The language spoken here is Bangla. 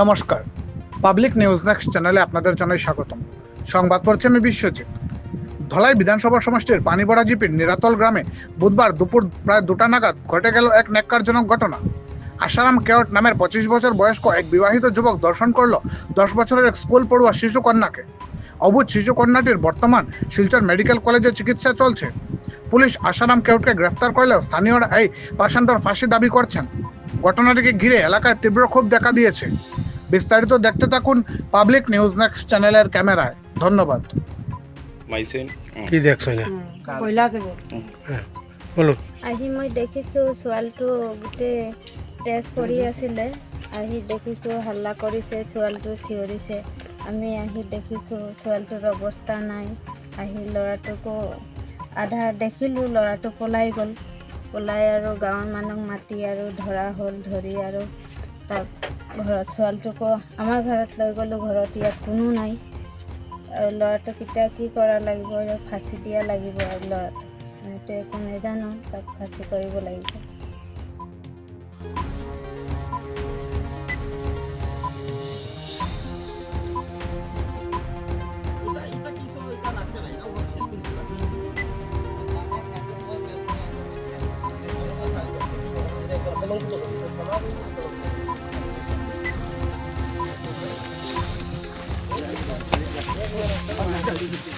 নমস্কার। পাবলিক নিউজ নেক্সট চ্যানেলে আপনাদের জানাই স্বাগতম। সংবাদ পড়ছে আমি বিশ্বজিৎ। ধলাই বিধানসভা সমষ্টির পানিবড়া জিপির নিরাতল গ্রামে বুধবার দুপুর প্রায় দুটা নাগাদ ঘটে গেল এক নেককারজনক ঘটনা। আশারাম কেওট নামের পঁচিশ বছর বয়স্ক এক বিবাহিত যুবক দর্শন করল দশ বছরের এক স্কুল পড়ুয়া শিশু কন্যাকে অবুধ শিশু কন্যাটির বর্তমান শিলচর মেডিকেল কলেজে চিকিৎসা চলছে। পুলিশ আশারাম কেউটকে গ্রেফতার করলেও স্থানীয়রা এই পাষাণ্ডর ফাঁসি দাবি করছেন। ঘটনাটিকে ঘিরে এলাকায় তীব্র ক্ষোভ দেখা দিয়েছে। বিস্তারিত দেখতে থাকুন পাবলিক নিউজ নেক্সট চ্যানেলের ক্যামেরায়। ধন্যবাদ। মাইসেন কি দেখছ যাব। বলো। আহি মই দেখিছোঁ ছোৱালীটো গোটেই তেজ পৰি আছিলে। আহি দেখিছোঁ হাল্লা কৰিছে ছোৱালীটো চিঞৰিছে। আমি আহি দেখিছোঁ ছোৱালীটোৰ অৱস্থা নাই। আহি ল'ৰাটোকো আধা দেখিলোঁ ল'ৰাটো পলাই গ'ল। পলাই আৰু গাঁৱৰ মানুহক মাতি আৰু ধৰা হ'ল ধৰি আৰু তার ঘৰত ছোৱালীটোকো আমাৰ ঘৰত লৈ ঘর ঘৰত ইয়াত কোনো নাই। আৰু ল'ৰাটোক এতিয়া কি কৰা লাগিব? ফাঁসি দিয়া লাগিব আৰু ল'ৰাটোক। মানে একো নাজানো, তাক ফাঁসি কৰিব লাগিব। Thank you. salir.